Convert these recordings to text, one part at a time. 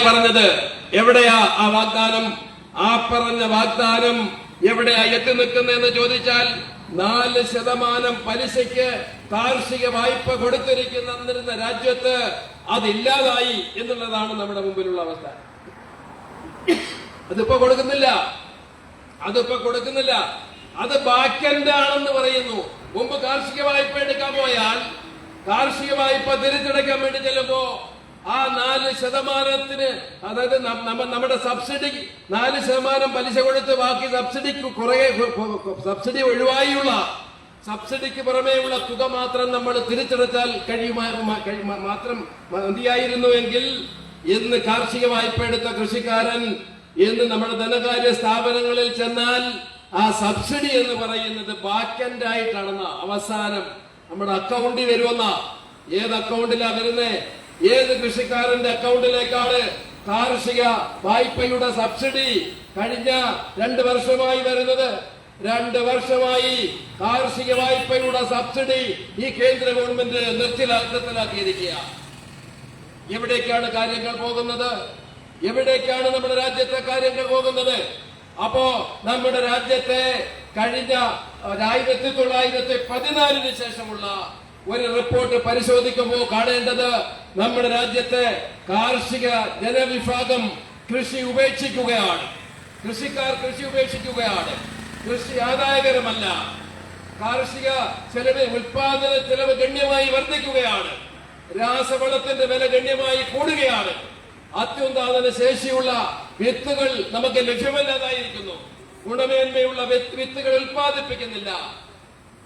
പറഞ്ഞത് എവിടെയാ ആ വാഗ്ദാനം? ആ പറഞ്ഞ വാഗ്ദാനം എവിടെയാ എത്തി നിൽക്കുന്നതെന്ന് ചോദിച്ചാൽ നാല് ശതമാനം പലിശയ്ക്ക് കാർഷിക വായ്പ കൊടുത്തിരിക്കുന്ന രാജ്യത്ത് അതില്ലാതായി എന്നുള്ളതാണ് നമ്മുടെ മുമ്പിലുള്ള അവസ്ഥ. അതിപ്പോ കൊടുക്കുന്നില്ല. അതിപ്പോ കൊടുക്കുന്നില്ല. അത് ബാക്കൻഡ് ആണെന്ന് പറയുന്നു. മുമ്പ് കാർഷിക വായ്പ എടുക്കാൻ പോയാൽ കാർഷിക വായ്പ തിരിച്ചടയ്ക്കാൻ വേണ്ടി ചെല്ലുമ്പോ ആ നാല് ശതമാനത്തിന് അതായത് നമ്മുടെ സബ്സിഡി നാല് ശതമാനം പലിശ കൊടുത്ത് ബാക്കി സബ്സിഡിക്ക് കുറേ സബ്സിഡി ഒഴിവായുള്ള സബ്സിഡിക്ക് പുറമേയുള്ള തുക മാത്രം നമ്മൾ തിരിച്ചടച്ചാൽ കഴിയുമായി മാത്രം മതിയായിരുന്നു എങ്കിൽ ഇന്ന് കാർഷിക വായ്പ എടുത്ത കൃഷിക്കാരൻ ഇന്ന് നമ്മുടെ ധനകാര്യ സ്ഥാപനങ്ങളിൽ ചെന്നാൽ ആ സബ്സിഡി എന്ന് പറയുന്നത് ബാക്കൻഡ് ആയിട്ടാണെന്ന അവസാനം നമ്മുടെ അക്കൗണ്ടിൽ വരുമെന്ന. ഏത് അക്കൗണ്ടിലാ വരുന്നേ? ഏത് കൃഷിക്കാരന്റെ അക്കൗണ്ടിലേക്കാണ് കാർഷിക വായ്പയുടെ സബ്സിഡി കഴിഞ്ഞ രണ്ട് വർഷമായി വരുന്നത്? രണ്ട് വർഷമായി കാർഷിക വായ്പയുടെ സബ്സിഡി ഈ കേന്ദ്ര ഗവൺമെന്റ് നിർത്തിലാക്കിയിരിക്കുക. എവിടേക്കാണ് കാര്യങ്ങൾ പോകുന്നത്? എവിടേക്കാണ് നമ്മുടെ രാജ്യത്തെ കാര്യങ്ങൾ പോകുന്നത്? അപ്പോ നമ്മുടെ രാജ്യത്തെ കഴിഞ്ഞ ആയിരത്തി തൊള്ളായിരത്തി പതിനാലിന് ശേഷമുള്ള ഒരു റിപ്പോർട്ട് പരിശോധിക്കുമ്പോൾ കാണേണ്ടത് നമ്മുടെ രാജ്യത്തെ കാർഷിക ജനവിഭാഗം കൃഷി ഉപേക്ഷിക്കുകയാണ്. കൃഷിക്കാർ കൃഷി ഉപേക്ഷിക്കുകയാണ്. കൃഷി ആദായകരമല്ല. കാർഷിക ചെലവ് ഉൽപാദന ചെലവ് ഗണ്യമായി വർദ്ധിക്കുകയാണ്. രാസവളത്തിന്റെ വില ഗണ്യമായി കൂടുകയാണ്. അത്യുന്താദന ശേഷിയുള്ള വിത്തുകൾ നമുക്ക് ലഭ്യമല്ലാതായിരിക്കുന്നു. ഗുണമേന്മയുള്ള വിത്ത് വിത്തുകൾ ഉൽപ്പാദിപ്പിക്കുന്നില്ല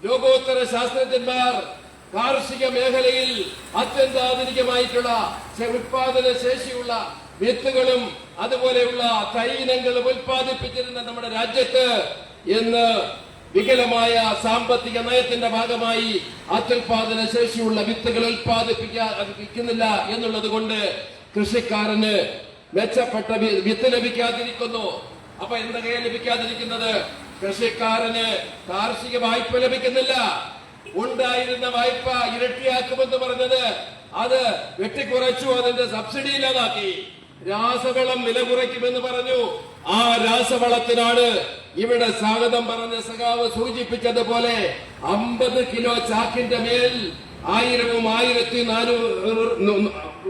ലോകോത്തര ശാസ്ത്രജ്ഞന്മാർ കാർഷിക മേഖലയിൽ അത്യന്താധുനികമായിട്ടുള്ള ഉത്പാദന ശേഷിയുള്ള വിത്തുകളും അതുപോലെയുള്ള തൈനങ്ങളും ഉൽപ്പാദിപ്പിച്ചിരുന്ന നമ്മുടെ രാജ്യത്ത് ഇന്ന് വികലമായ സാമ്പത്തിക നയത്തിന്റെ ഭാഗമായി അത്യുൽപാദന ശേഷിയുള്ള വിത്തുകൾ ഉൽപ്പാദിപ്പിക്കുന്നില്ല എന്നുള്ളത് കൊണ്ട് കൃഷിക്കാരന് മെച്ചപ്പെട്ട വിത്ത് ലഭിക്കാതിരിക്കുന്നു. അപ്പൊ എന്തൊക്കെയാണ് ലഭിക്കാതിരിക്കുന്നത്? കൃഷിക്കാരന് കാർഷിക വായ്പ ലഭിക്കുന്നില്ല. ഉണ്ടായിരുന്ന വായ്പ ഇരട്ടിയാക്കുമെന്ന് പറഞ്ഞത് അത് വെട്ടിക്കുറച്ചു അതിന്റെ സബ്സിഡി ഇല്ലാതാക്കി. രാസവളം വില കുറയ്ക്കുമെന്ന് പറഞ്ഞു. ആ രാസവളത്തിനാണ് ഇവിടെ സ്വാഗതം പറഞ്ഞ സഖാവ് സൂചിപ്പിച്ചതുപോലെ അമ്പത് കിലോ ചാക്കിന്റെ മേൽ ആയിരവും ആയിരത്തി നാനൂറ്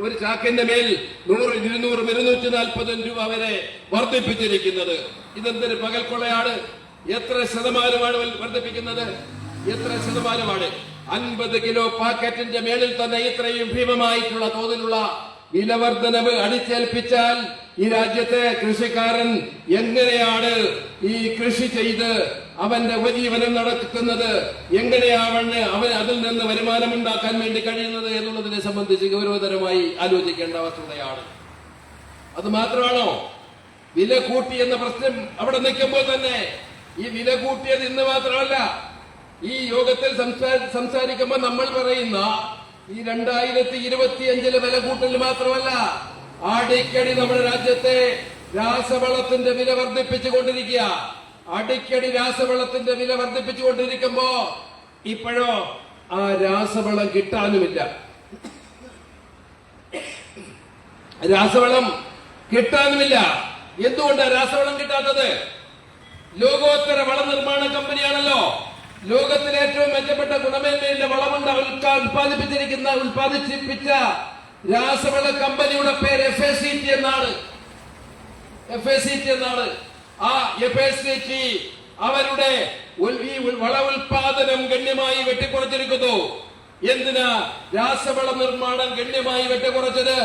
ഒരു ചാക്കിന്റെ മേൽ നൂറ് ഇരുന്നൂറും ഇരുന്നൂറ്റി നാൽപ്പതും രൂപ വരെ വർദ്ധിപ്പിച്ചിരിക്കുന്നത്. ഇതെന്തൊരു പകൽക്കൊള്ളയാണ്? എത്ര ശതമാനമാണ് വർദ്ധിപ്പിക്കുന്നത്? എത്ര ശതമാനമാണ്? അൻപത് കിലോ പാക്കറ്റിന്റെ മേളിൽ തന്നെ ഇത്രയും ഭീമമായിട്ടുള്ള തോതിലുള്ള വിലവർദ്ധനവ് അടിച്ചേൽപ്പിച്ചാൽ ഈ രാജ്യത്തെ കൃഷിക്കാരൻ എങ്ങനെയാണ് ഈ കൃഷി ചെയ്ത് അവന്റെ ഉപജീവനം നടക്കുന്നത് എങ്ങനെയാണ് അവൻ അതിൽ നിന്ന് വരുമാനം ഉണ്ടാക്കാൻ വേണ്ടി കഴിയുന്നത് എന്നുള്ളതിനെ സംബന്ധിച്ച് ഗൗരവതരമായി ആലോചിക്കേണ്ട വസ്തുതയാണ് അത് മാത്രമാണോ? വില കൂട്ടി എന്ന പ്രശ്നം അവിടെ നിൽക്കുമ്പോൾ തന്നെ ഈ വില കൂട്ടിയത് ഇന്ന് മാത്രമല്ല. ഈ യോഗത്തിൽ സംസാരിക്കുമ്പോ സംസാരിക്കുമ്പോൾ നമ്മൾ പറയുന്ന ഈ രണ്ടായിരത്തി ഇരുപത്തിയഞ്ചിലെ വില കൂട്ടൽ മാത്രമല്ല. അടിക്കടി നമ്മുടെ രാജ്യത്തെ രാസവളത്തിന്റെ വില വർദ്ധിപ്പിച്ചുകൊണ്ടിരിക്കുക. അടിക്കടി രാസവളത്തിന്റെ വില വർദ്ധിപ്പിച്ചുകൊണ്ടിരിക്കുമ്പോ ഇപ്പോഴോ ആ രാസവളം കിട്ടാനുമില്ല. രാസവളം കിട്ടാനുമില്ല. എന്തുകൊണ്ടാണ് രാസവളം കിട്ടാത്തത്? ലോകോത്തര വള നിർമ്മാണ കമ്പനിയാണല്ലോ. ലോകത്തിലെ ഏറ്റവും മെച്ചപ്പെട്ട ഗുണമേന്മയുടെ വളമുണ്ട ഉത്പാദിപ്പിച്ചിരിക്കുന്ന ഉൽപ്പാദിപ്പിച്ച രാസവള കമ്പനിയുടെ പേര് എഫ് എ സി ടി എന്നാണ്. എഫ് എ സി ടി എന്നാണ്. ആ എഫ് എ സി ടി അവരുടെ വള ഉൽപാദനം ഗണ്യമായി വെട്ടിക്കുറച്ചിരിക്കുന്നു. എന്തിനാ രാസവള നിർമ്മാണം ഗണ്യമായി വെട്ടിക്കുറച്ചത്?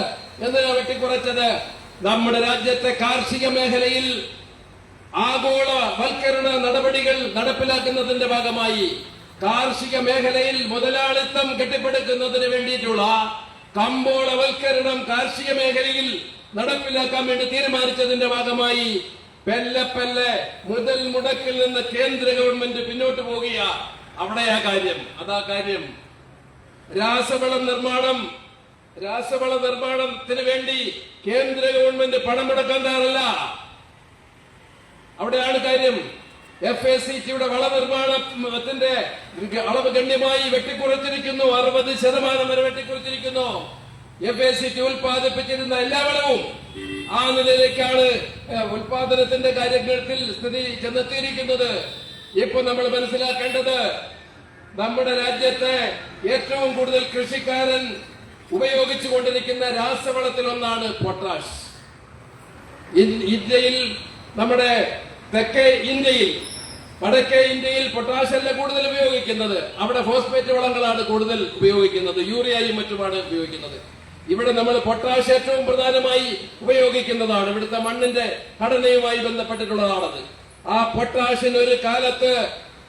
എന്തിനാ വെട്ടിക്കുറച്ചത്? നമ്മുടെ രാജ്യത്തെ കാർഷിക മേഖലയിൽ ആഗോള വൽക്കരണ നടപടികൾ നടപ്പിലാക്കുന്നതിന്റെ ഭാഗമായി കാർഷിക മേഖലയിൽ മുതലാളിത്തം കെട്ടിപ്പടുക്കുന്നതിന് വേണ്ടിയിട്ടുള്ള കമ്പോളവൽക്കരണം കാർഷിക മേഖലയിൽ നടപ്പിലാക്കാൻ വേണ്ടി തീരുമാനിച്ചതിന്റെ ഭാഗമായി പെല്ലെ പെല്ലെ മുതൽ മുടക്കിൽ നിന്ന് കേന്ദ്ര ഗവൺമെന്റ് പിന്നോട്ട് പോകുക അവിടെ ആ കാര്യം. അതാ കാര്യം. രാസവള നിർമ്മാണം രാസവള നിർമ്മാണത്തിന് വേണ്ടി കേന്ദ്ര ഗവൺമെന്റ് പണം മുടക്കാൻ തയ്യാറല്ല. അവിടെയാണ് കാര്യം. എഫ് എ സി ടിയുടെ വള നിർമ്മാണത്തിന്റെ അളവ് ഗണ്യമായി വെട്ടിക്കുറച്ചിരിക്കുന്നു. അറുപത് ശതമാനം വരെ വെട്ടിക്കുറച്ചിരിക്കുന്നു. എഫ് എ സി ടി ഉൽപ്പാദിപ്പിച്ചിരുന്ന എല്ലാ വളവും ആ നിലയിലേക്കാണ് ഉൽപാദനത്തിന്റെ കാര്യത്തിൽ സ്ഥിതി ചെന്നെത്തിയിരിക്കുന്നത്. ഇപ്പൊ നമ്മൾ മനസ്സിലാക്കേണ്ടത് നമ്മുടെ രാജ്യത്തെ ഏറ്റവും കൂടുതൽ കൃഷിക്കാരൻ ഉപയോഗിച്ചു കൊണ്ടിരിക്കുന്ന രാസവളത്തിൽ ഒന്നാണ് പൊട്ടാഷ് ഇന്ത്യയിൽ നമ്മുടെ തെക്കേ ഇന്ത്യയിൽ വടക്കേ ഇന്ത്യയിൽ പൊട്ടാഷ് അല്ല കൂടുതൽ ഉപയോഗിക്കുന്നത്. അവിടെ ഫോസ്ഫേറ്റ് വളങ്ങളാണ് കൂടുതൽ ഉപയോഗിക്കുന്നത്. യൂറിയയും മറ്റുമാണ് ഉപയോഗിക്കുന്നത്. ഇവിടെ നമ്മൾ പൊട്ടാഷ് ഏറ്റവും പ്രധാനമായി ഉപയോഗിക്കുന്നതാണ്. ഇവിടുത്തെ മണ്ണിന്റെ ഘടനയുമായി ബന്ധപ്പെട്ടിട്ടുള്ളതാണത്. ആ പൊട്ടാഷിന് ഒരു കാലത്ത്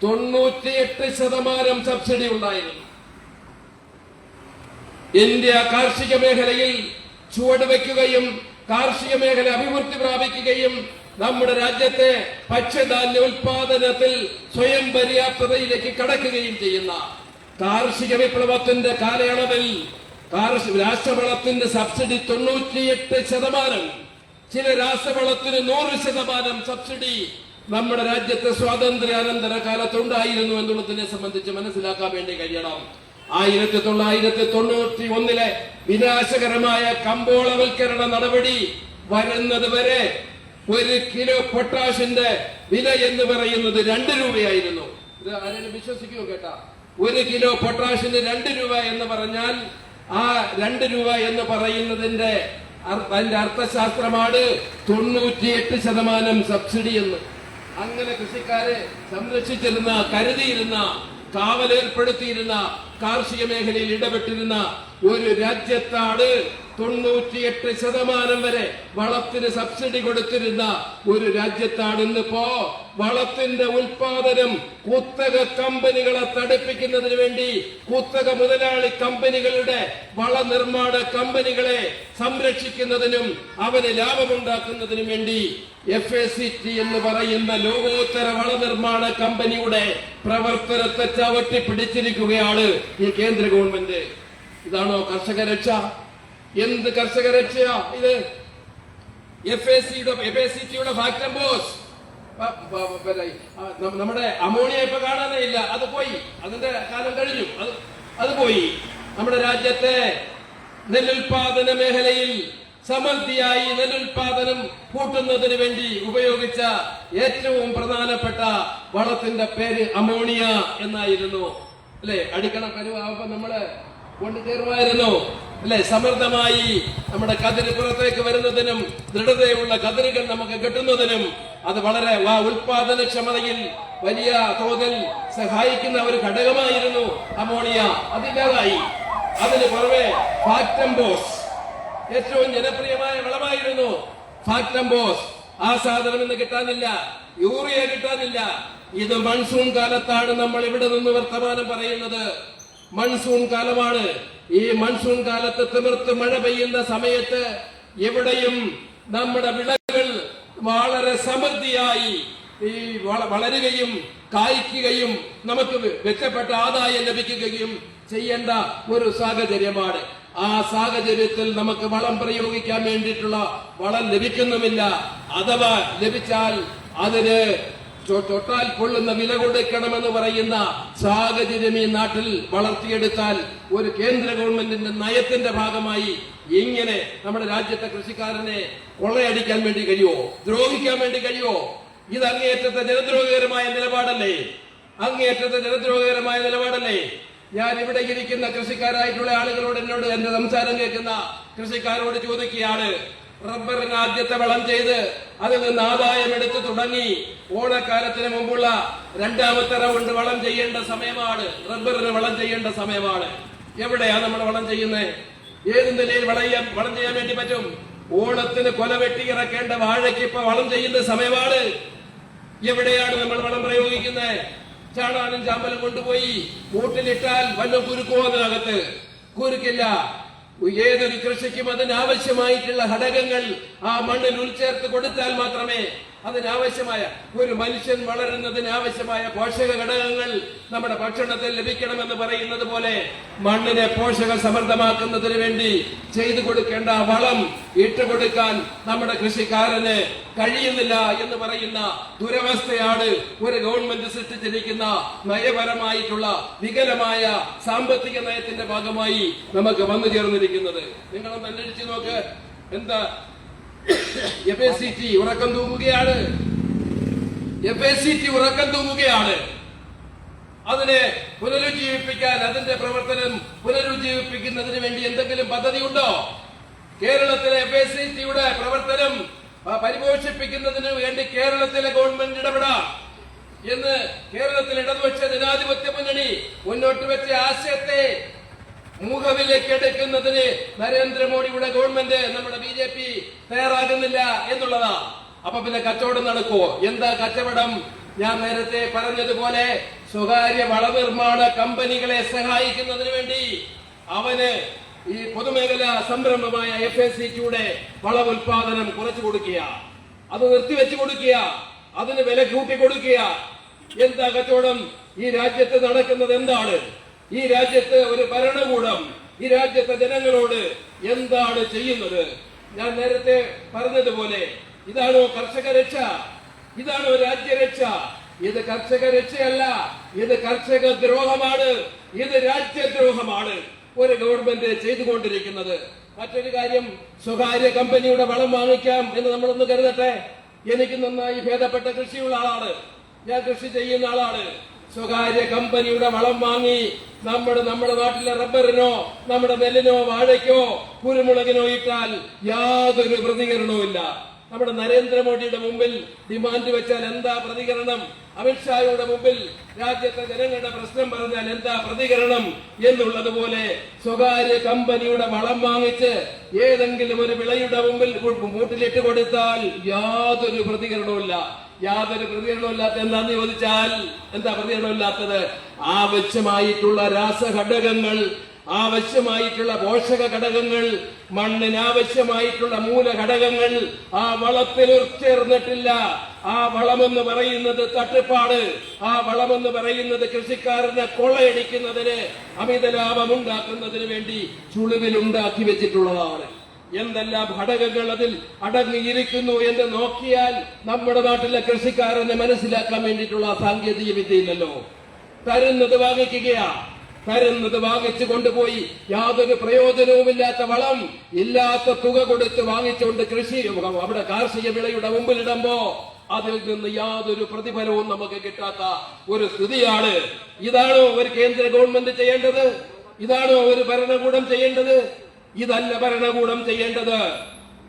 തൊണ്ണൂറ്റിയെട്ട് ശതമാനം സബ്സിഡി ഉണ്ടായിരുന്നു. ഇന്ത്യ കാർഷിക മേഖലയിൽ ചുവടുവെക്കുകയും കാർഷിക മേഖല അഭിവൃദ്ധി പ്രാപിക്കുകയും നമ്മുടെ രാജ്യത്തെ ഭക്ഷ്യധാന്യ ഉൽപാദനത്തിൽ സ്വയം പര്യാപ്തതയിലേക്ക് കടക്കുകയും ചെയ്യുന്ന കാർഷിക വിപ്ലവത്തിന്റെ കാലയളവിൽ രാസവളത്തിന്റെ സബ്സിഡി തൊണ്ണൂറ്റിയെട്ട് ശതമാനം ചില രാസവളത്തിന് നൂറ് ശതമാനം സബ്സിഡി നമ്മുടെ രാജ്യത്തെ സ്വാതന്ത്ര്യാനന്തര കാലത്തുണ്ടായിരുന്നു എന്നുള്ളതിനെ സംബന്ധിച്ച് മനസ്സിലാക്കാൻ വേണ്ടി കഴിയണം. ആയിരത്തി തൊള്ളായിരത്തി തൊണ്ണൂറ്റി ഒന്നിലെ വിനാശകരമായ കമ്പോളവൽക്കരണ നടപടി വരുന്നത് വരെ ഒരു കിലോ പൊട്ടാഷിന്റെ വില എന്ന് പറയുന്നത് രണ്ട് രൂപയായിരുന്നു. ഇത് ആരെങ്കിലും വിശ്വസിക്കുമോ കേട്ടാ? ഒരു കിലോ പൊട്ടാഷിന് രണ്ട് രൂപ എന്ന് പറഞ്ഞാൽ ആ രണ്ട് രൂപ എന്ന് പറയുന്നതിന്റെ അതിന്റെ അർത്ഥശാസ്ത്രമാണ് തൊണ്ണൂറ്റിയെട്ട് ശതമാനം സബ്സിഡി എന്ന്. അങ്ങനെ കൃഷിക്കാരെ സംരക്ഷിച്ചിരുന്ന കരുതിയിരുന്ന കാവലേർപ്പെടുത്തിയിരുന്ന കാർഷിക മേഖലയിൽ ഇടപെട്ടിരുന്ന ഒരു രാജ്യത്താണ് തൊണ്ണൂറ്റിയെട്ട് ശതമാനം വരെ വളത്തിന് സബ്സിഡി കൊടുത്തിരുന്ന ഒരു രാജ്യത്താണ് ഇന്നിപ്പോ വളത്തിന്റെ ഉൽപാദനം കുത്തക കമ്പനികളെ തടിപ്പിക്കുന്നതിന് വേണ്ടി കുത്തക മുതലാളി കമ്പനികളുടെ വള നിർമ്മാണ കമ്പനികളെ സംരക്ഷിക്കുന്നതിനും അവന് ലാഭമുണ്ടാക്കുന്നതിനും വേണ്ടി എഫ് എ സി ടി എന്ന് പറയുന്ന ലോകോത്തര വളനിർമ്മാണ കമ്പനിയുടെ പ്രവർത്തനത്തെ ചവിട്ടി പിടിച്ചിരിക്കുകയാണ് ഈ കേന്ദ്ര ഗവൺമെന്റ് ഇതാണോ കർഷക രക്ഷ? എന്ത് കർഷക രക്ഷയാ ഇത്? എഫ് എ സിയുടെ എഫ് എ സി ടിയുടെ ബോസ് നമ്മുടെ അമോണിയ ഇപ്പൊ കാണാനേ ഇല്ല. അത് പോയി. അതിന്റെ കാലം കഴിഞ്ഞു. അത് അത് പോയി. നമ്മുടെ രാജ്യത്തെ നെല്ലുൽപാദന മേഖലയിൽ സമൃദ്ധിയായി നെല്ലുൽപാദനം കൂട്ടുന്നതിന് വേണ്ടി ഉപയോഗിച്ച ഏറ്റവും പ്രധാനപ്പെട്ട വളത്തിന്റെ പേര് അമോണിയ എന്നായിരുന്നു അല്ലെ? അടിക്കണ കരുവാകുമ്പോ നമ്മൾ കൊണ്ടുചേരുമായിരുന്നു അല്ലെ? സമൃദ്ധമായി നമ്മുടെ കതിര് പുറത്തേക്ക് വരുന്നതിനും ദൃഢതയുള്ള കതിരുകൾ നമുക്ക് കിട്ടുന്നതിനും അത് വളരെ ഉൽപാദനക്ഷമതയിൽ വലിയ തോതിൽ സഹായിക്കുന്ന ഒരു ഘടകമായിരുന്നു അമോണിയ. അതില്ലാതായി അതിന് പുറമെ ഫാക്ടംബോസ് ഏറ്റവും ജനപ്രിയമായ വളമായിരുന്നു ഫാക്ടംബോസ് ആ സാധനം ഇന്ന് കിട്ടാനില്ല. യൂറിയ കിട്ടാനില്ല. ഇത് മൺസൂൺ കാലത്താണ് നമ്മൾ ഇവിടെ നിന്ന് വർത്തമാനം പറയുന്നത്. മൺസൂൺ കാലമാണ്. ഈ മൺസൂൺ കാലത്ത് തിമിർത്ത് മഴ പെയ്യുന്ന സമയത്ത് എവിടെയും നമ്മുടെ വിളകൾ വളരെ സമൃദ്ധിയായി ഈ വളരുകയും കായ്ക്കുകയും നമുക്ക് മെച്ചപ്പെട്ട ആദായം ലഭിക്കുകയും ചെയ്യേണ്ട ഒരു സാഹചര്യമാണ്. ആ സാഹചര്യത്തിൽ നമുക്ക് വളം പ്രയോഗിക്കാൻ വേണ്ടിയിട്ടുള്ള വളം ലഭിക്കുന്നുമില്ല. അഥവാ ലഭിച്ചാൽ അതിന് തൊട്ടാൽ കൊള്ളുന്ന വില കൊടുക്കണമെന്ന് പറയുന്ന സാഹചര്യം ഈ നാട്ടിൽ വളർത്തിയെടുത്താൽ ഒരു കേന്ദ്ര ഗവൺമെന്റിന്റെ നയത്തിന്റെ ഭാഗമായി ഇങ്ങനെ നമ്മുടെ രാജ്യത്തെ കൃഷിക്കാരനെ കൊള്ളയടിക്കാൻ വേണ്ടി കഴിയുമോ? ദ്രോഹിക്കാൻ വേണ്ടി കഴിയുമോ? ഇത് അങ്ങേയറ്റത്തെ ജനദ്രോഹകരമായ നിലപാടല്ലേ? അങ്ങേയറ്റത്തെ ജനദ്രോഹകരമായ നിലപാടല്ലേ? ഞാൻ ഇവിടെ ഇരിക്കുന്ന കൃഷിക്കാരായിട്ടുള്ള ആളുകളോട് എന്നോട് എന്റെ സംസാരം കേൾക്കുന്ന കൃഷിക്കാരോട് ചോദിക്കുകയാണ് റബ്ബറിന് ആദ്യത്തെ വളം ചെയ്ത് അതിൽ നിന്ന് ആദായം എടുത്ത് തുടങ്ങി. ഓണക്കാലത്തിന് മുമ്പുള്ള രണ്ടാമത്തെ റൗണ്ട് വളം ചെയ്യേണ്ട സമയമാണ്. റബ്ബറിന് വളം ചെയ്യേണ്ട സമയമാണ്. എവിടെയാ നമ്മൾ വളം ചെയ്യുന്നത് ഏത് നിലയിൽ വളയാൻ വളം ചെയ്യാൻ വേണ്ടി പറ്റും? ഓണത്തിന് കൊല വെട്ടി ഇറക്കേണ്ട വാഴയ്ക്ക് ഇപ്പൊ വളം ചെയ്യുന്ന സമയമാണ്. എവിടെയാണ് നമ്മൾ വളം പ്രയോഗിക്കുന്നത് ചാണാനും ചാമ്പലും കൊണ്ടുപോയി മൂട്ടിലിട്ടാൽ വല്ല കുരുക്കോ അതിനകത്ത്? കുരുക്കില്ല. ഏതൊരു കൃഷിക്കും അതിനാവശ്യമായിട്ടുള്ള ഘടകങ്ങൾ ആ മണ്ണിൽ ഉൾച്ചേർത്ത് കൊടുത്താൽ മാത്രമേ അതിനാവശ്യമായ ഒരു മനുഷ്യൻ വളരുന്നതിന് ആവശ്യമായ പോഷക ഘടകങ്ങൾ നമ്മുടെ ഭക്ഷണത്തിൽ ലഭിക്കണമെന്ന് പറയുന്നത് പോലെ മണ്ണിനെ പോഷക സമൃദ്ധമാക്കുന്നതിന് വേണ്ടി ചെയ്തു കൊടുക്കേണ്ട വളം ഇട്ടുകൊടുക്കാൻ നമ്മുടെ കൃഷിക്കാരന് കഴിയുന്നില്ല എന്ന് പറയുന്ന ദുരവസ്ഥയാണ് ഒരു ഗവൺമെന്റ് സൃഷ്ടിച്ചിരിക്കുന്ന നയപരമായിട്ടുള്ള വികലമായ സാമ്പത്തിക നയത്തിന്റെ ഭാഗമായി നമുക്ക് വന്നു ചേർന്നിരിക്കുന്നത്. നിങ്ങളൊന്ന് അന്വേഷിച്ചു നോക്ക്. എന്താ എഫ് എസ് സി ടി ഉറക്കം തൂങ്ങുകയാണ്. എഫ് സി ടി ഉറക്കം തൂങ്ങുകയാണ്. അതിനെ പുനരുജ്ജീവിപ്പിക്കാൻ അതിന്റെ പ്രവർത്തനം പുനരുജ്ജീവിപ്പിക്കുന്നതിന് വേണ്ടി എന്തെങ്കിലും പദ്ധതി ഉണ്ടോ കേരളത്തിലെ എഫ് എസ് സി ടിയുടെ പ്രവർത്തനം പരിപോഷിപ്പിക്കുന്നതിന് വേണ്ടി കേരളത്തിലെ ഗവൺമെന്റ് ഇടപെടാം എന്ന് കേരളത്തിൽ ഇടതുപക്ഷ ജനാധിപത്യ മുന്നണി മുന്നോട്ട് വെച്ച ആശയത്തെ മുഖവിലേക്ക് എടുക്കുന്നതിന് നരേന്ദ്രമോദിയുടെ ഗവൺമെന്റ് നമ്മുടെ ബി ജെ പി തയ്യാറാകുന്നില്ല എന്നുള്ളതാണ് അപ്പൊ പിന്നെ കച്ചവടം നടക്കുവോ എന്താ കച്ചവടം? ഞാൻ നേരത്തെ പറഞ്ഞതുപോലെ സ്വകാര്യ വളനിർമ്മാണ കമ്പനികളെ സഹായിക്കുന്നതിന് വേണ്ടി അവന് ഈ പൊതുമേഖലാ സംരംഭമായ എഫ് എസ് സിയുടെ ടിയുടെ വളം ഉൽപാദനം കുറച്ചു കൊടുക്കുക അത് നിർത്തിവെച്ചു കൊടുക്കുക അതിന് വില കൂട്ടി കൊടുക്കുക എന്താ കച്ചവടം? ഈ രാജ്യത്ത് നടക്കുന്നത് എന്താണ്? ഈ രാജ്യത്ത് ഒരു ഭരണകൂടം ഈ രാജ്യത്തെ ജനങ്ങളോട് എന്താണ് ചെയ്യുന്നത്? ഞാൻ നേരത്തെ പറഞ്ഞതുപോലെ ഇതാണോ കർഷക രക്ഷ ഇതാണോ രാജ്യരക്ഷ. ഇത് കർഷക രക്ഷയല്ല ഇത് കർഷക ദ്രോഹമാണ് ഇത് രാജ്യദ്രോഹമാണ്. ഒരു ഗവൺമെന്റ് ചെയ്തുകൊണ്ടിരിക്കുന്നത്. മറ്റൊരു കാര്യം സ്വകാര്യ കമ്പനിയുടെ വളം വാങ്ങിക്കാം എന്ന് നമ്മളൊന്ന് കരുതട്ടെ? എനിക്ക് നന്നായി ഭേദപ്പെട്ട കൃഷിയുള്ള ആളാണ്. ഞാൻ കൃഷി ചെയ്യുന്ന ആളാണ്. സ്വകാര്യ കമ്പനിയുടെ വളം വാങ്ങി നമ്മുടെ നമ്മുടെ നാട്ടിലെ റബ്ബറിനോ നമ്മുടെ നെല്ലിനോ വാഴയ്ക്കോ കുരുമുളകിനോ ഇട്ടാൽ യാതൊരു പ്രതികരണവും ഇല്ല. നമ്മുടെ നരേന്ദ്രമോദിയുടെ മുമ്പിൽ ഡിമാൻഡ് വെച്ചാൽ എന്താ പ്രതികരണം? അമിത്ഷായുടെ മുമ്പിൽ രാജ്യത്തെ ജനങ്ങളുടെ പ്രശ്നം പറഞ്ഞാൽ എന്താ പ്രതികരണം? എന്നുള്ളതുപോലെ സ്വകാര്യ കമ്പനിയുടെ വളം വാങ്ങിച്ച് ഏതെങ്കിലും ഒരു വിളയുടെ മുമ്പിൽ മൂട്ടിലിട്ട് കൊടുത്താൽ യാതൊരു പ്രതികരണവുമില്ല യാതൊരു പ്രതികരണമില്ലാത്ത എന്താന്ന് ചോദിച്ചാൽ എന്താ പ്രതികരണമില്ലാത്തത് ആവശ്യമായിട്ടുള്ള രാസഘടകങ്ങൾ ആവശ്യമായിട്ടുള്ള പോഷക ഘടകങ്ങൾ മണ്ണിന് ആവശ്യമായിട്ടുള്ള മൂലഘടകങ്ങൾ ആ വളത്തിൽ ചേർന്നിട്ടില്ല ആ വളമെന്ന് പറയുന്നത് തട്ടിപ്പാട്. ആ വളമെന്ന് പറയുന്നത് കൃഷിക്കാരനെ കൊള്ളയടിക്കുന്നതിന് അമിത ലാഭം ഉണ്ടാക്കുന്നതിന് വേണ്ടി ചുളിവിൽ ഉണ്ടാക്കി വെച്ചിട്ടുള്ളതാണ്. എന്തെല്ലാം ഘടകങ്ങൾ അതിൽ അടങ്ങിയിരിക്കുന്നു എന്ന് നോക്കിയാൽ നമ്മുടെ നാട്ടിലെ കൃഷിക്കാരനെ മനസ്സിലാക്കാൻ വേണ്ടിയിട്ടുള്ള സാങ്കേതിക വിദ്യയില്ലല്ലോ തരുന്നത് വാങ്ങിക്കുകയാ. തരുന്നത് വാങ്ങിച്ചു കൊണ്ടുപോയി യാതൊരു പ്രയോജനവുമില്ലാത്ത വളം ഇല്ലാത്ത തുക കൊടുത്ത് വാങ്ങിച്ചുകൊണ്ട് കൃഷി അവിടെ കാർഷിക വിളയുടെ മുമ്പിലിടുമ്പോ അതിൽ നിന്ന് യാതൊരു പ്രതിഫലവും നമുക്ക് കിട്ടാത്ത ഒരു സ്ഥിതിയാണ്. ഇതാണോ ഒരു കേന്ദ്ര ഗവൺമെന്റ് ചെയ്യേണ്ടത്? ഇതാണോ ഒരു ഭരണകൂടം ചെയ്യേണ്ടത്? ഇതല്ല ഭരണകൂടം ചെയ്യേണ്ടത്.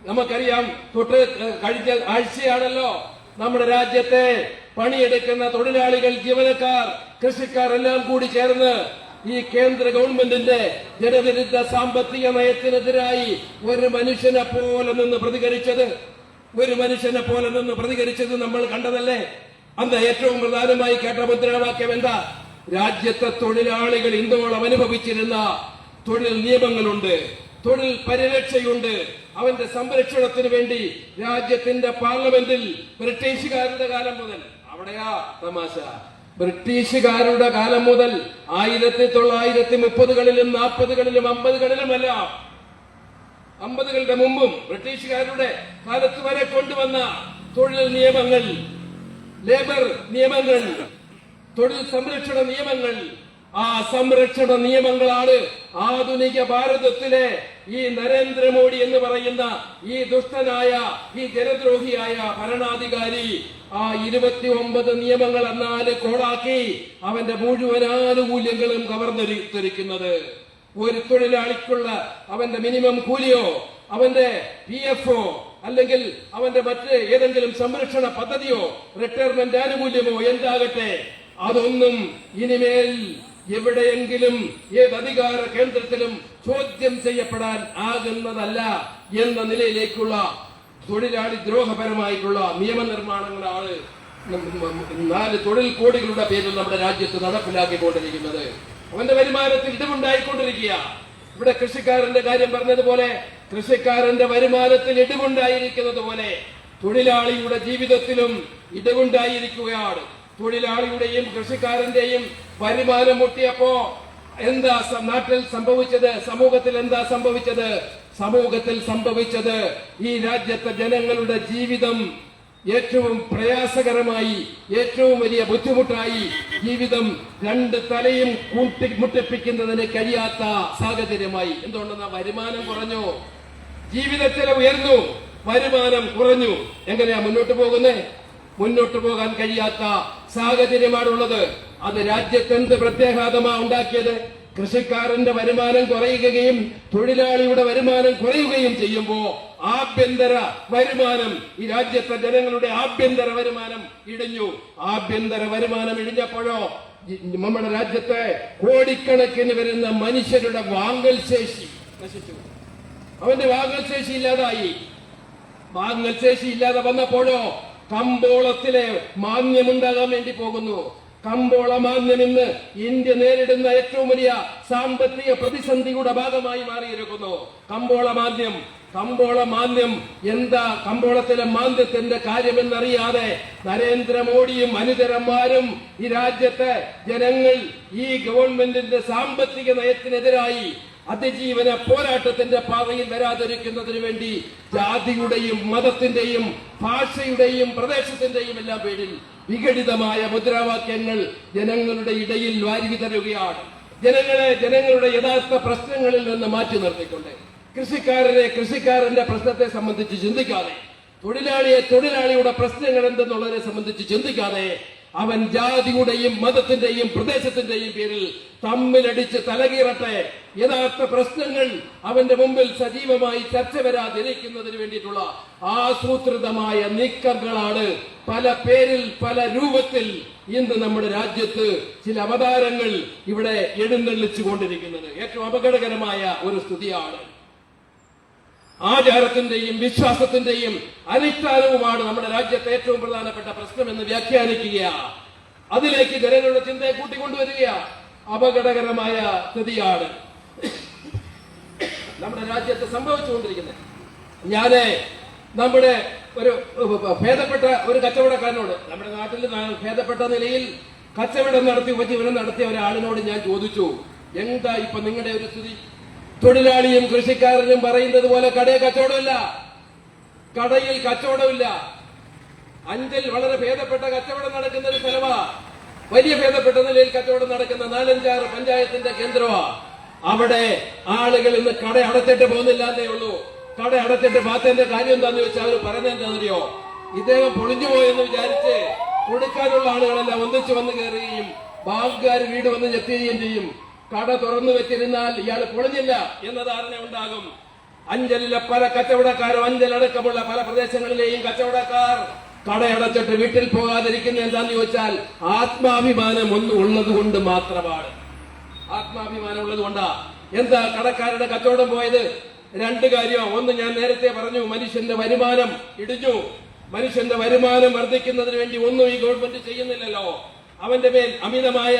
നമുക്കറിയാം തൊട്ട് കഴിഞ്ഞ ആഴ്ചയാണല്ലോ നമ്മുടെ രാജ്യത്തെ പണിയെടുക്കുന്ന തൊഴിലാളികൾ ജീവനക്കാർ കൃഷിക്കാർ എല്ലാം കൂടി ചേർന്ന് ഈ കേന്ദ്ര ഗവൺമെന്റിന്റെ ജനവിരുദ്ധ സാമ്പത്തിക നയത്തിനെതിരായി ഒരു മനുഷ്യനെ പോലെ നിന്ന് പ്രതികരിച്ചത്. ഒരു മനുഷ്യനെ പോലെ നിന്ന് പ്രതികരിച്ചത് നമ്മൾ കണ്ടതല്ലേ? അന്ന് ഏറ്റവും പ്രധാനമായി കേട്ട മുദ്രാവാക്യം എന്താ? രാജ്യത്തെ തൊഴിലാളികൾ ഇന്നോളം അനുഭവിച്ചിരുന്ന തൊഴിൽ നിയമങ്ങളുണ്ട്. തൊഴിൽ പരിരക്ഷയുണ്ട്. അവന്റെ സംരക്ഷണത്തിന് വേണ്ടി രാജ്യത്തിന്റെ പാർലമെന്റിൽ ബ്രിട്ടീഷുകാരുടെ കാലം മുതൽ അവിടെയാ തമാശ. ബ്രിട്ടീഷുകാരുടെ കാലം മുതൽ ആയിരത്തി തൊള്ളായിരത്തി മുപ്പതുകളിലും നാൽപ്പതുകളിലും അമ്പതുകളിലുമല്ല അമ്പതുകളുടെ മുമ്പും ബ്രിട്ടീഷുകാരുടെ കാലത്ത് വരെ കൊണ്ടുവന്ന തൊഴിൽ നിയമങ്ങൾ ലേബർ നിയമങ്ങൾ തൊഴിൽ സംരക്ഷണ നിയമങ്ങൾ ആ സംരക്ഷണ നിയമങ്ങളാണ് ആധുനിക ഭാരതത്തിലെ ഈ നരേന്ദ്രമോദി എന്ന് പറയുന്ന ഈ ദുഷ്ടനായ ഈ ജനദ്രോഹിയായ ഭരണാധികാരി ആ ഇരുപത്തി ഒമ്പത് നിയമങ്ങൾ എന്നാൽ കോളാക്കി അവന്റെ മുഴുവൻ ആനുകൂല്യങ്ങളും കവർന്നെടുത്തിരിക്കുന്നത്. ഒരു തൊഴിലാളിക്കുള്ള അവന്റെ മിനിമം കൂലിയോ അവന്റെ പി എഫോ അല്ലെങ്കിൽ അവന്റെ മറ്റ് ഏതെങ്കിലും സംരക്ഷണ പദ്ധതിയോ റിട്ടയർമെന്റ് ആനുകൂല്യമോ എന്താകട്ടെ അതൊന്നും ഇനിമേൽ എവിടെയെങ്കിലും ഏത് അധികാര കേന്ദ്രത്തിലും ചോദ്യം ചെയ്യപ്പെടാൻ ആകുന്നതല്ല എന്ന നിലയിലേക്കുള്ള തൊഴിലാളി ദ്രോഹപരമായിട്ടുള്ള നിയമനിർമ്മാണങ്ങളാണ് നാല് തൊഴിൽ കോടികളുടെ പേരിൽ നമ്മുടെ രാജ്യത്ത് നടപ്പിലാക്കിക്കൊണ്ടിരിക്കുന്നത്. അവന്റെ വരുമാനത്തിൽ ഇടിവുണ്ടായിക്കൊണ്ടിരിക്കുക ഇവിടെ കൃഷിക്കാരന്റെ കാര്യം പറഞ്ഞതുപോലെ കൃഷിക്കാരന്റെ വരുമാനത്തിൽ ഇടിവുണ്ടായിരിക്കുന്നത് പോലെ തൊഴിലാളിയുടെ ജീവിതത്തിലും ഇടവുണ്ടായിരിക്കുകയാണ്. തൊഴിലാളിയുടെയും കൃഷിക്കാരന്റെയും വരുമാനം മുട്ടിയപ്പോ എന്താ നാട്ടിൽ സംഭവിച്ചത്? സമൂഹത്തിൽ എന്താ സംഭവിച്ചത്? സമൂഹത്തിൽ സംഭവിച്ചത് ഈ രാജ്യത്തെ ജനങ്ങളുടെ ജീവിതം ഏറ്റവും പ്രയാസകരമായി ഏറ്റവും വലിയ ബുദ്ധിമുട്ടായി ജീവിതം രണ്ട് തലയും കൂട്ടി മുട്ടിപ്പിക്കുന്നതിന് കഴിയാത്ത സാഹചര്യമായി. എന്തുകൊണ്ടെന്നാ വരുമാനം കുറഞ്ഞു. ജീവിത ചെലവ് ഉയർന്നു. വരുമാനം കുറഞ്ഞു. എങ്ങനെയാ മുന്നോട്ട് പോകുന്നേ? മുന്നോട്ട് പോകാൻ കഴിയാത്ത സാഹചര്യമാണുള്ളത്. അത് രാജ്യത്തെന്ത് പ്രത്യാഘാതമാ ഉണ്ടാക്കിയത്? കൃഷിക്കാരന്റെ വരുമാനം കുറയുകയും തൊഴിലാളിയുടെ വരുമാനം കുറയുകയും ചെയ്യുമ്പോ ആഭ്യന്തര വരുമാനം ഈ രാജ്യത്തെ ജനങ്ങളുടെ ആഭ്യന്തര വരുമാനം ഇടിഞ്ഞു. ആഭ്യന്തര വരുമാനം ഇടിഞ്ഞപ്പോഴോ നമ്മുടെ രാജ്യത്തെ കോടിക്കണക്കിന് വരുന്ന മനുഷ്യരുടെ വാങ്ങൽ ശേഷി നശിച്ചു. അവന്റെ വാങ്ങൽ ശേഷി ഇല്ലാതായി. വാങ്ങൽ ശേഷി ഇല്ലാതെ വന്നപ്പോഴോ കമ്പോളത്തിലെ മാന്യമുണ്ടാകാൻ വേണ്ടി പോകുന്നു. കമ്പോള മാന്യം ഇന്ന് ഇന്ത്യ നേരിടുന്ന ഏറ്റവും വലിയ സാമ്പത്തിക പ്രതിസന്ധിയുടെ ഭാഗമായി മാറിയിരിക്കുന്നു. കമ്പോള മാന്യം കമ്പോള മാന്യം എന്താ കമ്പോളത്തിലെ മാന്ദ്യത്തിന്റെ കാര്യമെന്നറിയാതെ നരേന്ദ്രമോദിയും അനുചരന്മാരും ഈ രാജ്യത്തെ ജനങ്ങൾ ഈ ഗവൺമെന്റിന്റെ സാമ്പത്തിക നയത്തിനെതിരായി അതിജീവന പോരാട്ടത്തിന്റെ പാതയിൽ വരാതിരിക്കുന്നതിന് വേണ്ടി ജാതിയുടെയും മതത്തിന്റെയും ഭാഷയുടെയും പ്രദേശത്തിന്റെയും എല്ലാം പേരിൽ വിഘടിതമായ മുദ്രാവാക്യങ്ങൾ ജനങ്ങളുടെ ഇടയിൽ വാരി തരുകയാണ്. ജനങ്ങളെ ജനങ്ങളുടെ യഥാർത്ഥ പ്രശ്നങ്ങളിൽ നിന്ന് മാറ്റി നിർത്തിക്കൊണ്ട് കൃഷിക്കാരനെ കൃഷിക്കാരന്റെ പ്രശ്നത്തെ സംബന്ധിച്ച് ചിന്തിക്കാതെ തൊഴിലാളിയെ തൊഴിലാളിയുടെ പ്രശ്നങ്ങൾ എന്തെന്നുള്ളതിനെ സംബന്ധിച്ച് ചിന്തിക്കാതെ അവൻ ജാതിയുടെയും മതത്തിന്റെയും പ്രദേശത്തിന്റെയും പേരിൽ തമ്മിലടിച്ച് തലകീറട്ടെ. യഥാർത്ഥ പ്രശ്നങ്ങൾ അവന്റെ മുമ്പിൽ സജീവമായി ചർച്ച വരാതിരിക്കുന്നതിന് വേണ്ടിയിട്ടുള്ള ആസൂത്രിതമായ നീക്കങ്ങളാണ് പല പേരിൽ പല രൂപത്തിൽ ഇന്ന് നമ്മുടെ രാജ്യത്ത് ചില അവതാരങ്ങൾ ഇവിടെ എഴുന്നള്ളിച്ചു കൊണ്ടിരിക്കുന്നത് ഏറ്റവും അപകടകരമായ ഒരു സ്ഥിതിയാണ്. ആചാരത്തിന്റെയും വിശ്വാസത്തിന്റെയും അനുഷ്ഠാനവുമാണ് നമ്മുടെ രാജ്യത്തെ ഏറ്റവും പ്രധാനപ്പെട്ട പ്രശ്നം എന്ന് വ്യാഖ്യാനിക്കുക അതിലേക്ക് ജനങ്ങളുടെ ചിന്തയെ കൂട്ടിക്കൊണ്ടുവരിക അപകടകരമായ സ്ഥിതിയാണ്. നമ്മുടെ രാജ്യത്ത് സംഭവിച്ചുകൊണ്ടിരിക്കുന്നത്. ഞാൻ നമ്മുടെ ഒരു ഭേദപ്പെട്ട ഒരു കച്ചവടക്കാരനോട് നമ്മുടെ നാട്ടിൽ ഭേദപ്പെട്ട നിലയിൽ കച്ചവടം നടത്തി ഉപജീവനം നടത്തിയ ഒരാളിനോട് ഞാൻ ചോദിച്ചു എന്താ ഇപ്പൊ നിങ്ങളുടെ ഒരു സ്ഥിതി? തൊഴിലാളിയും കൃഷിക്കാരനും പറയുന്നത് പോലെ കടയിൽ കച്ചവടമില്ല. കടയിൽ കച്ചവടമില്ല. അഞ്ചിൽ വളരെ ഭേദപ്പെട്ട കച്ചവടം നടക്കുന്ന ഒരു സ്ഥലമാ. വലിയ ഭേദപ്പെട്ട നിലയിൽ കച്ചവടം നടക്കുന്ന നാലഞ്ചാറ് പഞ്ചായത്തിന്റെ കേന്ദ്രമാ. അവിടെ ആളുകൾ ഇന്ന് കട അടച്ചിട്ട് പോകുന്നില്ല എന്നേ ഉള്ളൂ. കട അടച്ചിട്ട് പാത്തന്റെ കാര്യം എന്താന്ന് വെച്ചാൽ അവർ പറയുന്നത് എന്താണെന്നറിയോ ഇദ്ദേഹം പൊളിഞ്ഞു പോയെന്ന് വിചാരിച്ച് കൊടുക്കാനുള്ള ആളുകളെല്ലാം ഒന്നിച്ചു വന്ന് കയറുകയും ബാങ്കുകാർ വീട് വന്ന് ഞെത്തുകയും ചെയ്യും. കട തുറന്നു വെച്ചിരുന്നാൽ ഇയാൾ പൊളിഞ്ഞില്ല എന്ന ധാരണ ഉണ്ടാകും. അഞ്ചലിലെ പല കച്ചവടക്കാരും അഞ്ചലടക്കമുള്ള പല പ്രദേശങ്ങളിലെയും കച്ചവടക്കാർ കടയടച്ചിട്ട് വീട്ടിൽ പോകാതിരിക്കുന്ന എന്താന്ന് ചോദിച്ചാൽ ആത്മാഭിമാനം ഒന്ന് ഉള്ളത് കൊണ്ട് മാത്രമാണ്. ആത്മാഭിമാനം ഉള്ളത് കൊണ്ടാ. എന്താ കടക്കാരുടെ കച്ചവടം പോയത്? രണ്ട് കാര്യം ഒന്ന് ഞാൻ നേരത്തെ പറഞ്ഞു മനുഷ്യന്റെ വരുമാനം ഇടിഞ്ഞു. മനുഷ്യന്റെ വരുമാനം വർദ്ധിക്കുന്നതിന് വേണ്ടി ഒന്നും ഈ ഗവൺമെന്റ് ചെയ്യുന്നില്ലല്ലോ. അവന്റെ മേൽ അമിതമായ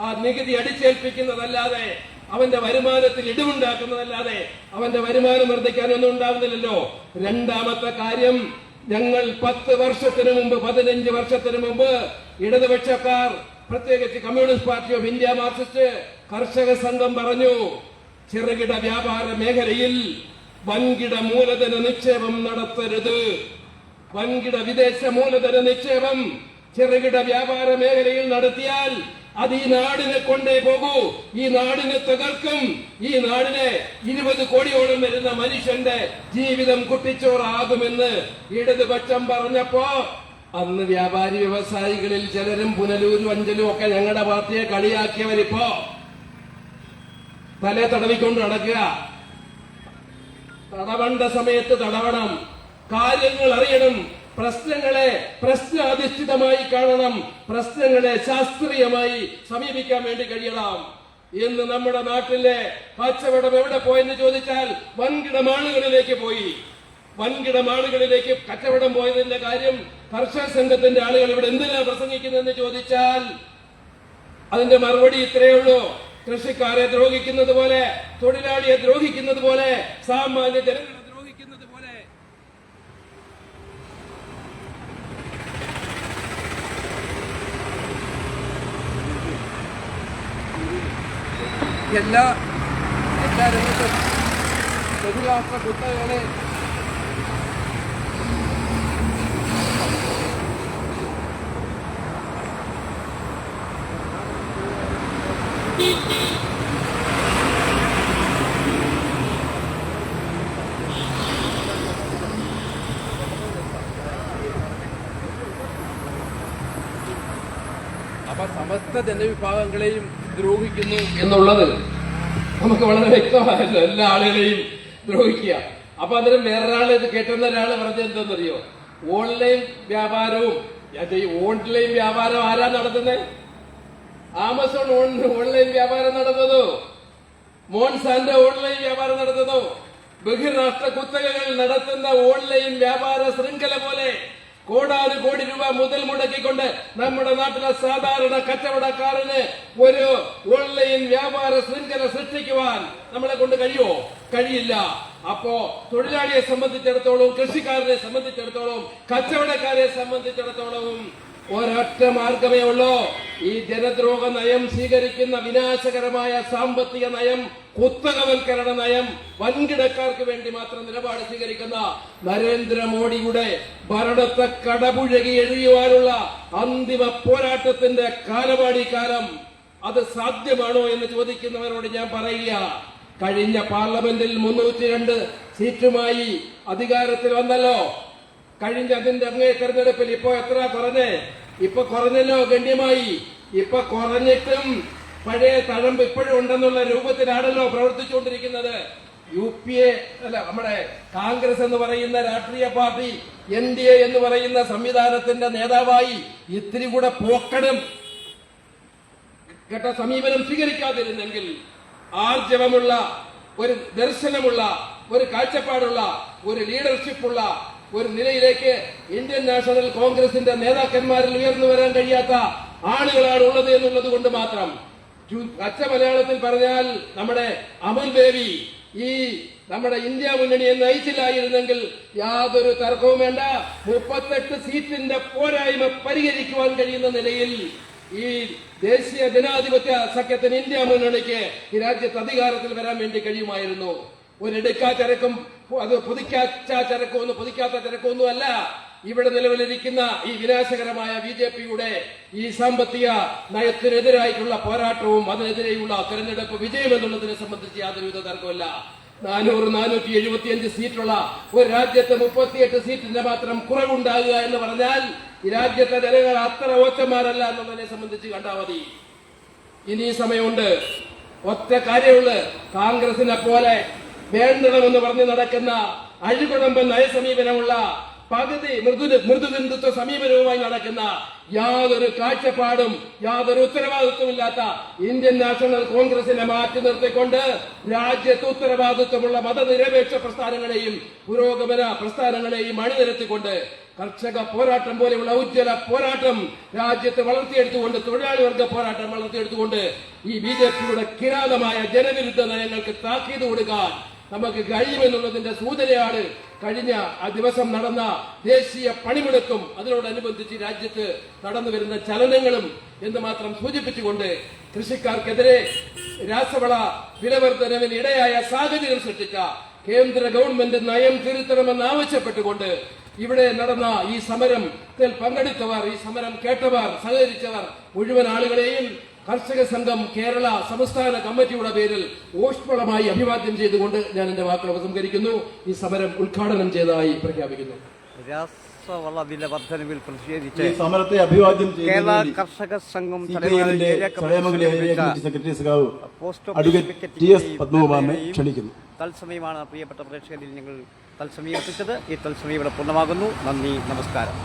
ആ നികുതി അടിച്ചേൽപ്പിക്കുന്നതല്ലാതെ അവന്റെ വരുമാനത്തിൽ ഇടിവുണ്ടാക്കുന്നതല്ലാതെ അവന്റെ വരുമാനം വർദ്ധിക്കാനൊന്നും ഉണ്ടാവുന്നില്ലല്ലോ. രണ്ടാമത്തെ കാര്യം ഞങ്ങൾ പത്ത് വർഷത്തിന് മുമ്പ് പതിനഞ്ച് വർഷത്തിന് മുമ്പ് ഇടതുപക്ഷക്കാർ പ്രത്യേകിച്ച് Communist Party of India Marxist കർഷക സംഘം പറഞ്ഞു ചെറുകിട വ്യാപാര മേഖലയിൽ വൻകിട മൂലധന നിക്ഷേപം നടത്തരുത്. വൻകിട വിദേശ മൂലധന നിക്ഷേപം ചെറുകിട വ്യാപാര മേഖലയിൽ നടത്തിയാൽ അത് ഈ നാടിനെ കൊണ്ടേ പോകൂ. ഈ നാടിനെ തകർക്കും. ഈ നാടിനെ ഇരുപത് കോടിയോളം വരുന്ന മനുഷ്യന്റെ ജീവിതം കുട്ടിച്ചോറാകുമെന്ന് ഇടതുപക്ഷം പറഞ്ഞപ്പോ അന്ന് വ്യാപാരി വ്യവസായികളിൽ ചിലരും പുനലൂരും അഞ്ചലും ഒക്കെ ഞങ്ങളുടെ പാർട്ടിയെ കളിയാക്കിയവരിപ്പോ തലേ തടവിക്കൊണ്ട് നടക്കുക. തടവണ്ട സമയത്ത് തടവണം. കാര്യങ്ങൾ അറിയണം. പ്രശ്നങ്ങളെ പ്രശ്നാധിഷ്ഠിതമായി കാണണം പ്രശ്നങ്ങളെ ശാസ്ത്രീയമായി സമീപിക്കാൻ വേണ്ടി കഴിയണം. ഇന്ന് നമ്മുടെ നാട്ടിലെ കച്ചവടം എവിടെ പോയെന്ന് ചോദിച്ചാൽ വൻകിട മാളുകളിലേക്ക് പോയി. വൻകിട മാളുകളിലേക്ക് കച്ചവടം പോയതിന്റെ കാര്യം കർഷക സംഘത്തിന്റെ ആളുകൾ ഇവിടെ എന്തിനാ പ്രസംഗിക്കുന്നതെന്ന് ചോദിച്ചാൽ അതിന്റെ മറുപടി ഇത്രയേ ഉള്ളൂ. കൃഷിക്കാരെ ദ്രോഹിക്കുന്നത് പോലെ തൊഴിലാളിയെ ദ്രോഹിക്കുന്നത് പോലെ സാമാന്യ ജനങ്ങളെ ദ്രോഹിക്കുന്നത് പോലെ എല്ലാ എല്ലാ രംഗത്തും ബഹുരാഷ്ട്ര കുത്തകളെ അപ്പൊ സമസ്ത ജനവിഭാഗങ്ങളെയും ദ്രോഹിക്കുന്നു എന്നുള്ളത് നമുക്ക് വളരെ വ്യക്തമായല്ലോ. എല്ലാ ആളുകളെയും ദ്രോഹിക്കുക. അപ്പൊ അന്നേരം വേറൊരാൾ ഇത് കേട്ടുന്ന ഒരാൾ പറഞ്ഞത് എന്തെന്നറിയോ? ഓൺലൈൻ വ്യാപാരവും. ഓൺലൈൻ വ്യാപാരം ആരാ നടത്തുന്നത് ആമസോൺ ഓൺ- ഓൺലൈൻ വ്യാപാരം നടത്തുന്നു മോൺസാന്റെ ഓൺലൈൻ വ്യാപാരം നടത്തുന്നു ബഹിരാഷ്ട്ര കുത്തകകൾ നടത്തുന്ന ഓൺലൈൻ വ്യാപാര ശൃംഖല പോലെ കോടാനു കോടി രൂപ മുതൽ മുടക്കിക്കൊണ്ട് നമ്മുടെ നാട്ടിലെ സാധാരണ കച്ചവടക്കാരന് ഒരു ഓൺലൈൻ വ്യാപാര ശൃംഖല സൃഷ്ടിക്കുവാൻ നമ്മളെ കൊണ്ട് കഴിയുമോ കഴിയില്ല. അപ്പോ തൊഴിലാളിയെ സംബന്ധിച്ചിടത്തോളം കൃഷിക്കാരനെ സംബന്ധിച്ചിടത്തോളം കച്ചവടക്കാരെ സംബന്ധിച്ചിടത്തോളവും ഒരൊറ്റ മാർഗമേ ഉള്ളൂ. ഈ ജനദ്രോഹ നയം സ്വീകരിക്കുന്ന വിനാശകരമായ സാമ്പത്തിക നയം കുത്തകവൽക്കരണ നയം വൻകിടക്കാർക്ക് വേണ്ടി മാത്രം നിലപാട് സ്വീകരിക്കുന്ന നരേന്ദ്രമോദിയുടെ ഭരണത്തെ കടപുഴകി എഴുതിയുവാനുള്ള അന്തിമ പോരാട്ടത്തിന്റെ കാലപാടി കാലം അത് സാധ്യമാണോ എന്ന് ചോദിക്കുന്നവരോട് ഞാൻ പറയുക. കഴിഞ്ഞ പാർലമെന്റിൽ മുന്നൂറ്റി രണ്ട് സീറ്റുമായി അധികാരത്തിൽ വന്നല്ലോ. കഴിഞ്ഞ അതിന്റെ അങ്ങേ തെരഞ്ഞെടുപ്പിൽ ഇപ്പോ എത്ര കുറഞ്ഞേ? ഇപ്പൊ കുറഞ്ഞല്ലോ ഗണ്യമായി. ഇപ്പൊ കുറഞ്ഞിട്ടും പഴയ തഴമ്പ് ഇപ്പോഴും ഉണ്ടെന്നുള്ള രൂപത്തിലാണല്ലോ പ്രവർത്തിച്ചുകൊണ്ടിരിക്കുന്നത്. യു പി എ അല്ല നമ്മുടെ കോൺഗ്രസ് എന്ന് പറയുന്ന രാഷ്ട്രീയ പാർട്ടി എൻ ഡി എ എന്ന് പറയുന്ന സംവിധാനത്തിന്റെ നേതാവായി ഇത്തിരി കൂടെ പോക്കടും. കേട്ട സമീപനം സ്വീകരിക്കാതിരുന്നെങ്കിൽ ആർജവമുള്ള ഒരു ദർശനമുള്ള ഒരു കാഴ്ചപ്പാടുള്ള ഒരു ലീഡർഷിപ്പുള്ള ഒരു നിലയിലേക്ക് ഇന്ത്യൻ നാഷണൽ കോൺഗ്രസിന്റെ നേതാക്കന്മാരിൽ ഉയർന്നു വരാൻ കഴിയാത്ത ആളുകളാണ് ഉള്ളത് എന്നുള്ളത് കൊണ്ട് മാത്രം. അച്ഛ മലയാളത്തിൽ പറഞ്ഞാൽ നമ്മുടെ അമുൽ ദേവി ഈ നമ്മുടെ ഇന്ത്യ മുന്നണിയെ നയിച്ചില്ലായിരുന്നെങ്കിൽ യാതൊരു തർക്കവും വേണ്ട. മുപ്പത്തെട്ട് സീറ്റിന്റെ പോരായ്മ പരിഹരിക്കുവാൻ കഴിയുന്ന നിലയിൽ ഈ ദേശീയ ജനാധിപത്യ സഖ്യത്തിന് ഇന്ത്യ മുന്നണിക്ക് ഈ രാജ്യത്ത് അധികാരത്തിൽ വരാൻ വേണ്ടി കഴിയുമായിരുന്നു. ഒരു എടുക്കാ ചരക്കും അത് പുതിക്കാച്ച ചരക്കൊന്നും പുതിക്കാത്ത ചരക്കൊന്നും അല്ല. ഇവിടെ നിലവിലിരിക്കുന്ന ഈ വിനാശകരമായ ബി ജെ പിയുടെ ഈ സാമ്പത്തിക നയത്തിനെതിരായിട്ടുള്ള പോരാട്ടവും അതിനെതിരെയുള്ള തെരഞ്ഞെടുപ്പ് വിജയം എന്നുള്ളതിനെ സംബന്ധിച്ച് യാതൊരുവിധ തർക്കമില്ല നാനൂറ് നാനൂറ്റി എഴുപത്തിയഞ്ച് സീറ്റുള്ള ഒരു രാജ്യത്തെ മുപ്പത്തിയെട്ട് സീറ്റിന്റെ മാത്രം കുറവുണ്ടാകുക എന്ന് പറഞ്ഞാൽ ഈ രാജ്യത്തെ ജനങ്ങൾ അത്ര ഓച്ചന്മാരല്ല എന്നുള്ളതിനെ സംബന്ധിച്ച് കണ്ടാൽ മതി. ഇനി സമയമുണ്ട്. ഒറ്റ കാര്യമുള്ളു. കോൺഗ്രസിനെ പോലെ വേണ്ടണമെന്ന് പറഞ്ഞ് നടക്കുന്ന അഴികുടമ്പൻ നയസമീപനമുള്ള പകുതി മൃദു മൃദുബിന്ദുത്വ സമീപനവുമായി നടക്കുന്ന യാതൊരു കാഴ്ചപ്പാടും യാതൊരു ഉത്തരവാദിത്വമില്ലാത്ത ഇന്ത്യൻ നാഷണൽ കോൺഗ്രസിനെ മാറ്റി നിർത്തിക്കൊണ്ട് രാജ്യത്ത് ഉത്തരവാദിത്വമുള്ള മതനിരപേക്ഷ പ്രസ്ഥാനങ്ങളെയും പുരോഗമന പ്രസ്ഥാനങ്ങളെയും അണിനിരത്തിക്കൊണ്ട് കർഷക പോരാട്ടം പോലെയുള്ള ഉജ്ജ്വല പോരാട്ടം രാജ്യത്ത് വളർത്തിയെടുത്തുകൊണ്ട് തൊഴിലാളി വർഗ പോരാട്ടം വളർത്തിയെടുത്തുകൊണ്ട് ഈ ബി ജെ പിയുടെ കിരാതമായ ജനവിരുദ്ധ നയങ്ങൾക്ക് താക്കീത് കൊടുക്കാൻ നമുക്ക് കഴിയുമെന്നുള്ളതിന്റെ സൂചനയാണ് കഴിഞ്ഞ ആ ദിവസം നടന്ന ദേശീയ പണിമുടക്കും അതിനോടനുബന്ധിച്ച് രാജ്യത്ത് നടന്നു വരുന്ന ചലനങ്ങളും എന്ന് മാത്രം സൂചിപ്പിച്ചുകൊണ്ട് കൃഷിക്കാർക്കെതിരെ രാസവള വിലവർദ്ധനവിന് ഇടയായ സാഹചര്യം സൃഷ്ടിച്ച കേന്ദ്ര ഗവൺമെന്റ് നയം തിരുത്തണമെന്ന് ആവശ്യപ്പെട്ടുകൊണ്ട് ഇവിടെ നടന്ന ഈ സമരത്തിൽ പങ്കെടുത്തവർ ഈ സമരം കേട്ടവർ സഹകരിച്ചവർ മുഴുവൻ ആളുകളെയും കർഷക സംഘം കേരള സംസ്ഥാന കമ്മിറ്റിയുടെ പേരിൽ ഊഷ്മളമായി അഭിവാദ്യം ചെയ്തുകൊണ്ട് ഞാൻ എന്റെ വാക്കുകൾ ഉപസംഹരിക്കുന്നു ഈ സമരം ഉദ്ഘാടനം ചെയ്തതായി പ്രഖ്യാപിക്കുന്നു. വർധനവിൽ പ്രതിഷേധിച്ച് സമരത്തെ അഭിവാദ്യം കേരള കർഷക സംഘം സെക്രട്ടറി സഖാവ് അഡ്വക്കേറ്റ് ഓഫീസ് ടി എസ് പത്മകുമാറിനെ ക്ഷണിക്കുന്നു. തത്സമയമാണ് പ്രിയപ്പെട്ട പ്രേക്ഷകരിൽ ഞങ്ങൾ തത്സമയം എത്തിച്ചത് ഈ തത്സമയം ഇവിടെ പൂർണമാകുന്നു. നന്ദി നമസ്കാരം.